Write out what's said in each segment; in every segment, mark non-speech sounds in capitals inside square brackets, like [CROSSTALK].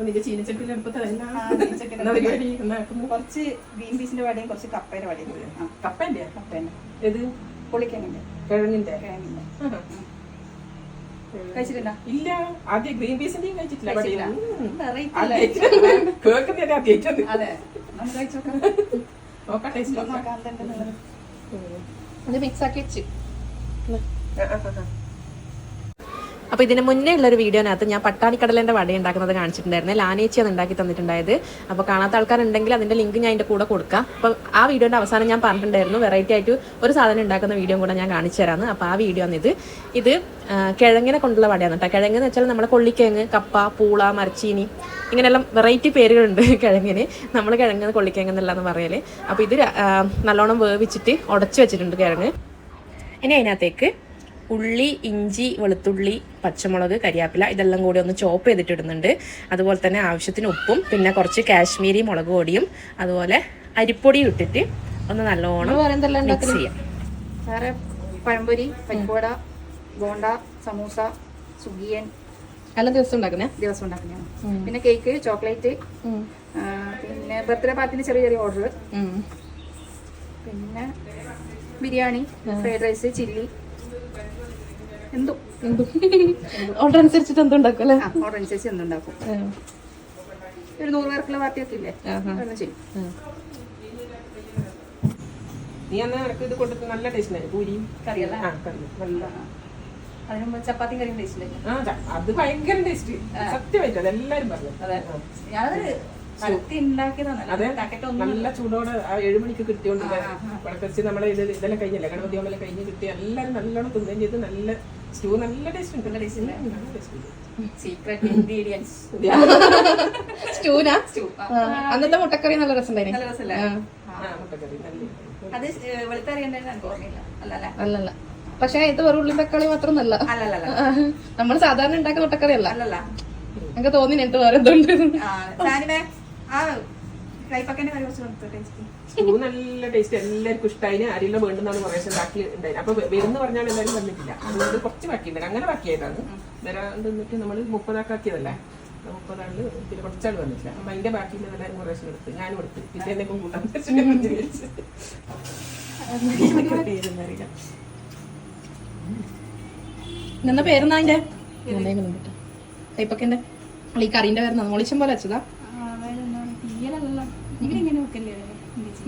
നിന്റെ ചീനച്ചട്ടിയിൽ പരിപാടി കുറച്ച് ഗ്രീൻ പീസിന്റെ വടയും കുറച്ച് കപ്പയുടെ വടയും കപ്പന്റെ? കപ്പേന്റെ. ഏത്? പൊളിക്കങ്ങനെ കിഴങ്ങിന്റെ? കിഴങ്ങിന്റെ. കഴിച്ചിട്ടുണ്ടോ? ഇല്ല. ആദ്യം ഗ്രീൻ പീസിന്റെയും കഴിച്ചിട്ടില്ല അതെ. കഴിച്ചോക്കാം. നോക്കാം മിക്സ് ആക്കി വെച്ച്. ആ, ആ, ആ. അപ്പോൾ ഇതിന് മുന്നേ ഉള്ള ഒരു വീഡിയോനകത്ത് ഞാൻ പട്ടാണിക്കടലിന്റെ വട ഉണ്ടാക്കുന്നത് കാണിച്ചിട്ടുണ്ടായിരുന്നു. ലാനേച്ചിയാണ് ഉണ്ടാക്കി തന്നിട്ടുണ്ടായത്. അപ്പോൾ കാണാത്ത ആൾക്കാരുണ്ടെങ്കിൽ അതിന്റെ ലിങ്ക് ഞാൻ അതിന്റെ കൂടെ കൊടുക്കാം. അപ്പോൾ ആ വീഡിയോന്റെ അവസാനം ഞാൻ പറഞ്ഞിട്ടുണ്ടായിരുന്നു. വെറൈറ്റി ആയിട്ട് ഒരു സാധനം ഉണ്ടാക്കുന്ന വീഡിയോ കൂടെ ഞാൻ കാണിച്ചു തരാമെന്ന് അപ്പോൾ ആ വീഡിയോ ഇത്. ഇത് കിഴങ്ങിനെ കൊണ്ടുള്ള വടയാണ് കേട്ടോ. കിഴങ്ങ് എന്ന് വെച്ചാൽ നമ്മുടെ കൊള്ളിക്കിഴങ്ങ് കപ്പ പൂള മരച്ചീനി ഇങ്ങനെയെല്ലാം വെറൈറ്റി പേരുകളുണ്ട് [LAUGHS] കിഴങ്ങിന്. നമ്മൾ കിഴങ്ങ് കൊള്ളിക്കിഴങ്ങ് എന്നുള്ളതെന്ന് പറയൽ. അപ്പോൾ ഇത് നല്ലോണം വേവിച്ചിട്ട് ഉടച്ചു വെച്ചിട്ടുണ്ട് കിഴങ്ങ്. ഇനി അതിനകത്തേക്ക് ഉള്ളി ഇഞ്ചി വെളുത്തുള്ളി പച്ചമുളക് കരിയാപ്പില ഇതെല്ലാം കൂടി ഒന്ന് ചോപ്പ് ചെയ്തിട്ടിടുന്നുണ്ട്. അതുപോലെ തന്നെ ആവശ്യത്തിന് ഉപ്പും പിന്നെ കുറച്ച് കാശ്മീരി മുളക് പൊടിയും അതുപോലെ അരിപ്പൊടിയും ഇട്ടിട്ട് ഒന്ന് നല്ലോണം മിക്സ് ചെയ്യാം. വേറെ പഴംപൊരി പരിപ്പോട ഗോണ്ട സമൂസ സുഗിയൻ എല്ലാ ദിവസം ഉണ്ടാക്കുന്നേ? ദിവസം ഉണ്ടാക്കുന്നതാണ് പിന്നെ കേക്ക് ചോക്ലേറ്റ് പിന്നെ ബർത്ത്ഡേ പാർട്ടിന് ചെറിയ ചെറിയ ഓർഡർ പിന്നെ ബിരിയാണി ഫ്രൈഡ് റൈസ് ചില്ലി. എന്തും ഓർഡർ അനുസരിച്ചിട്ട് എന്തുണ്ടാക്കും അല്ലേ? ആ ഓർഡർ അനുസരിച്ച് എന്തുണ്ടാക്കും ഒരു നൂറ് പേർക്കുള്ള പാർട്ടിയൊക്കെ ഇല്ലേ? ചെയ്യും. നീ അന്ന് നിനക്ക് ഇത് കൊടുത്ത് നല്ല ടേസ്റ്റ് ഉണ്ടായി പൂരിയും കറിയല്ലേ? ആ കറി. നല്ല. അതിന് മുമ്പ് ചപ്പാത്തിയും കറിയും ടേസ്റ്റ് ഇല്ലേ? ആ ച- അത് ഭയങ്കര ടേസ്റ്റ് സത്യമായിട്ട് അതെല്ലാരും പറഞ്ഞു. അതെ. ഞാനത് നല്ല ചൂടോടെ ആ ഏഴുമണിക്ക് മണിക്ക് കിട്ടിയോണ്ട് വടക്കച്ച് നമ്മളെ ഇത് ഇതെല്ലാം കഴിഞ്ഞില്ല ഗണപതി ഹോമെല്ലാം കഴിഞ്ഞ് കിട്ടി. എല്ലാരും നല്ലോണം തിന്നുകയും ചെയ്ത് നല്ല സ്റ്റൂ നല്ല ടേസ്റ്റ് ഉണ്ട്. നല്ല ടേസ്റ്റ്. നല്ല സീക്രട്ട് ഇൻഗ്രീഡിയൻസ് സ്റ്റൂനാ? സ്റ്റൂ. അന്നത്തെ മുട്ടക്കറി നല്ല രസമുണ്ടായിരുന്നു നല്ല രസമല്ലേ? മുട്ടക്കറി നല്ല അത് വെളുത്തറി ഉണ്ടായിരുന്നു എനിക്ക് ഓർമ്മയില്ല. അല്ലല്ലേ. അല്ലല്ല. പക്ഷെ ഇത് വെറും ഉള്ളി തക്കാളി മാത്രം അല്ലല്ല നമ്മൾ സാധാരണ ഉണ്ടാക്കുന്ന മുട്ടക്കറി അല്ല അല്ലല്ല. എനിക്ക് തോന്നി എനിക്ക് വേറെ എന്തുണ്ട്? ആ ആ കൈപ്പക്കന്റെ കറി കുറച്ച് കൊടുത്തു സ്റ്റൂ നല്ല ടേസ്റ്റ് എല്ലാവർക്കും ഇഷ്ടമായി ആരെല്ലാം വേണ്ടെന്നാണ് കുറേശ്ശെ ബാക്കി ഉണ്ടായിരുന്നു അപ്പൊ വരുന്ന പറഞ്ഞാൽ എല്ലാവരും വന്നിട്ടില്ല. അതുകൊണ്ട് കുറച്ച് ബാക്കിയുണ്ട്. അങ്ങനെ ബാക്കിയായതാണ് വരാണ്ട് നിന്നിട്ട് നമ്മൾ മുപ്പതാക്കാക്കിയതല്ലേ? മുപ്പതാണ്ട് പിന്നെ കുറച്ചാൾ വന്നിട്ടില്ല. അപ്പൊ അതിന്റെ ബാക്കി എല്ലാവരും കുറേശ്ശെ എടുത്ത്. ഞാനും എടുത്ത്. പിന്നെ എന്തെങ്കിലും കൂട്ടാൻ. പേരൊന്നും നിന്ന പേരെന്നാ അതിന്റെ? കൈപ്പക്കന്റെ ഈ കറിന്റെ പേരെന്നാ? മോളിച്ചം പോലെ വെച്ചതാ. ഇവരിങ്ങനെ വെക്കല്ലേ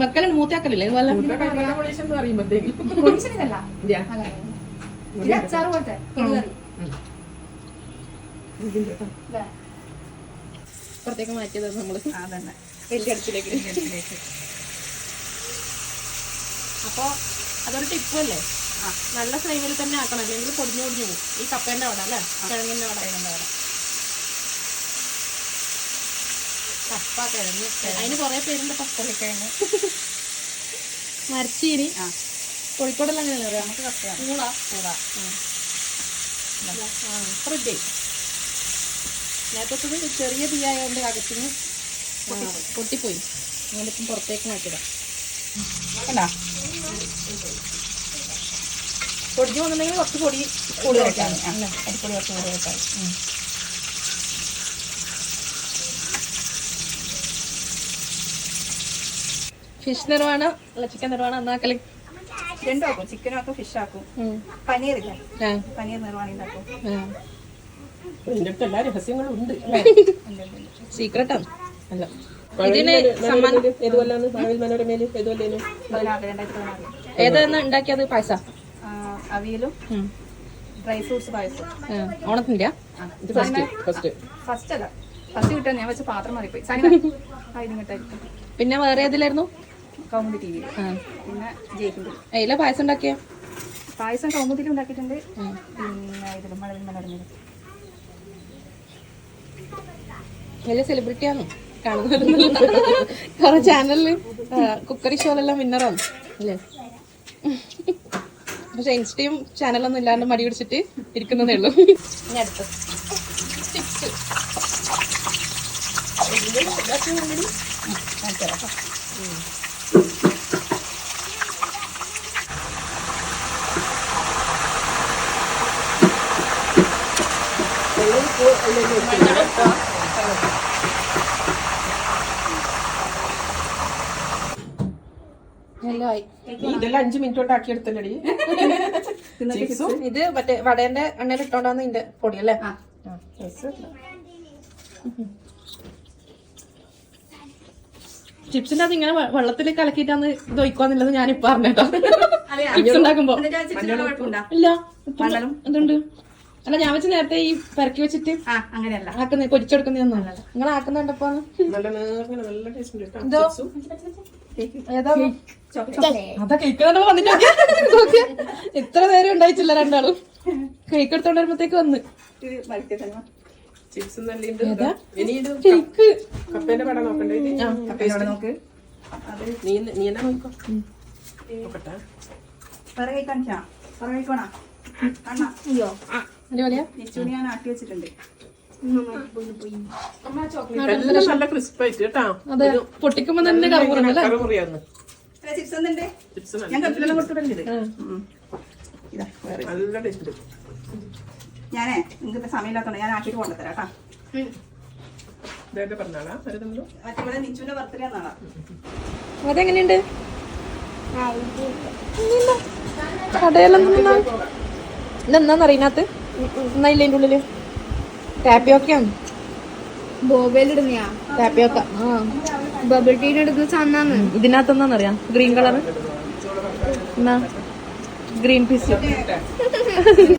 മക്കളുണ്ട് മൂത്താക്കലില്ലേ? ഇതുപോലെ അച്ചാറ് പോലത്തെ? പുറത്തേക്ക് മാറ്റിയത് നമ്മൾ. വലിയ അടുത്തിലേക്ക് അപ്പൊ അതൊരു ടിപ്പ് അല്ലേ? നല്ല ഫ്ലെയിമിൽ തന്നെ ആക്കണം. അല്ലെങ്കിൽ പൊടിഞ്ഞു പൊടിഞ്ഞു പോകും. ഈ കപ്പേന്റെ അവിടെ അല്ലേ? കിഴങ്ങിന്റെ അവിടെ. അവിടെ. കപ്പ കിഴങ്ങ് അതിന് കുറെ പേരുണ്ട് പപ്പല കിഴങ്ങ് മരച്ചീനി ആ. കോഴിക്കോടെല്ലാം അങ്ങനെ പറയാം നമുക്ക് കപ്പ പൂള പൂള റെഡി നേരത്തെ ചെറിയ തീയായതുകൊണ്ട് അകത്തിന് പൊട്ടിപ്പോയി. നമ്മളിപ്പം പുറത്തേക്ക് മാറ്റിടാം കണ്ടാ? പൊടിഞ്ഞു വന്നിട്ടുണ്ടെങ്കിൽ കുറച്ച് പൊടി കൂടുതൽ വെക്കാം അരിപ്പൊടി കുറച്ച് കൂടുതൽ വെക്കാം ഫിഷ് നിർവാണ അല്ല ചിക്കൻ നിർവാണ എന്നാക്കൽ? രണ്ടും ആക്കും. ചിക്കനും ആക്കും ഫിഷ് ആക്കും. പനീർ ഇല്ല പനീർ നിർവാണ ഉണ്ടാക്കും. ഇതിന്റെ അടുത്ത് എല്ലാ രഹസ്യങ്ങളും ഉണ്ട് സീക്രട്ടാണ് അല്ല [LAUGHS] ഇതിന് ഏതാന്ന് ഉണ്ടാക്കിയത് പായസ? അവിയലും ഡ്രൈ ഫ്രൂട്ട്സ് പായസം. ഓണത്തിന്റെ ഇത് ഫസ്റ്റ് ഫസ്റ്റ് ഫസ്റ്റ് അല്ല. ഫസ്റ്റ് കിട്ടാൻ ഞാൻ വെച്ച പാത്രം മാറിപ്പോയി. [LAUGHS] പിന്നെ വേറെ ഏതിലായിരുന്നു? Kaumudi T V. ആ. പിന്നെ ജയിക്കുന്നത് അതിലെ പായസം ഉണ്ടാക്കിയ? പായസം കൗമുദിയിൽ ഉണ്ടാക്കിയിട്ടുണ്ട്. പിന്നെ ഇതിലും മഴവിൽ മനോരമയിലും വലിയ സെലിബ്രിറ്റി ആണ്? കാണുന്നത് കുറെ ചാനലിൽ കുക്കറി ഷോയിലെല്ലാം വിന്നറാണ് അല്ലേ പക്ഷെ ഇൻസ്റ്റയും ചാനലൊന്നും ഇല്ലാണ്ട് മടി പിടിച്ചിട്ട് ഇരിക്കുന്നതേ ഉള്ളൂ. ഇനി അടുത്ത് നീ ഇതെല്ലാം അഞ്ചു മിനിറ്റ് കൊണ്ട് ആക്കിയെടുത്തല്ലടി ചിപ്സും ഇത് മറ്റേ വടേന്റെ എണ്ണയിൽ ഇട്ടോണ്ടാന്ന് ഇതിന്റെ പൊടി അല്ലേ? ആ. ചിപ്സിന്റെ അത് ഇങ്ങനെ വെള്ളത്തിൽ കലക്കിയിട്ടാന്ന് ഇത് ഒഴിക്കാന്നുള്ളത് ഞാനിപ്പോ അറിഞ്ഞോ ചിപ്സ് ഉണ്ടാക്കുമ്പോ. ഇല്ല. എന്തുണ്ട്? അല്ല ഞാൻ വെച്ച് നേരത്തെ ഈ പെരക്കി വെച്ചിട്ട് ആ അങ്ങനെയല്ല. ആക്കുന്ന പൊരിച്ചെടുക്കുന്നതൊന്നുമല്ല നിങ്ങൾ ആക്കുന്നുണ്ടപ്പോ നല്ല അതാ കേക്ക്. തന്നെ വന്നിട്ട് നോക്കിയേ. ഇത്ര നേരം ഉണ്ടായിട്ടില്ല രണ്ടാളും. കേക്ക് എടുത്തോണ്ട് വരുമ്പത്തേക്ക് വന്ന്. കേക്ക്. കപ്പേന്റെ പടം നോക്കണ്ടേ ഇത്? കപ്പയോടെ നോക്ക്. അത് നീ നീ എന്നാ നോക്കോ? നോക്കട്ടെ. അടിപൊളിയാ. നെച്ചൂടി ഞാൻ ആട്ടി വെച്ചിട്ടുണ്ട്. നല്ല ക്രിസ്പ് ആയിട്ട് കേട്ടോ. അതെ പൊട്ടിക്കുമ്പോ തന്നെ കറുമുറിയാന്ന് ചിപ്സ് ഞാൻ കപ്പിലെല്ലാം കൊടുത്തിട്ടുണ്ട് ഇതാ. നല്ല ടേസ്റ്റ് ഞാനേ നിങ്ങൾക്ക് സമയമില്ലാത്തോണ്ട് ഞാൻ ആക്കിയിട്ട് കൊണ്ടുതരാം കേട്ടോ. അതെങ്ങനെയുണ്ട്? കടയിലൊന്നും ഇതെന്താന്ന് അറിയാത്ത എന്നായില്ല അതിന്റെ ഉള്ളിൽ? ടാപ്പിയൊക്കെയാണ് ബോബയിലിടുന്നയാ ടാപ്പിയൊക്ക ബബിൾ ടീ എടുക്കുന്ന സാധനമാണ്. ഇതിനകത്തെന്താന്നറിയാം ഗ്രീൻ കളർ എന്നാ? Green peas [LAUGHS]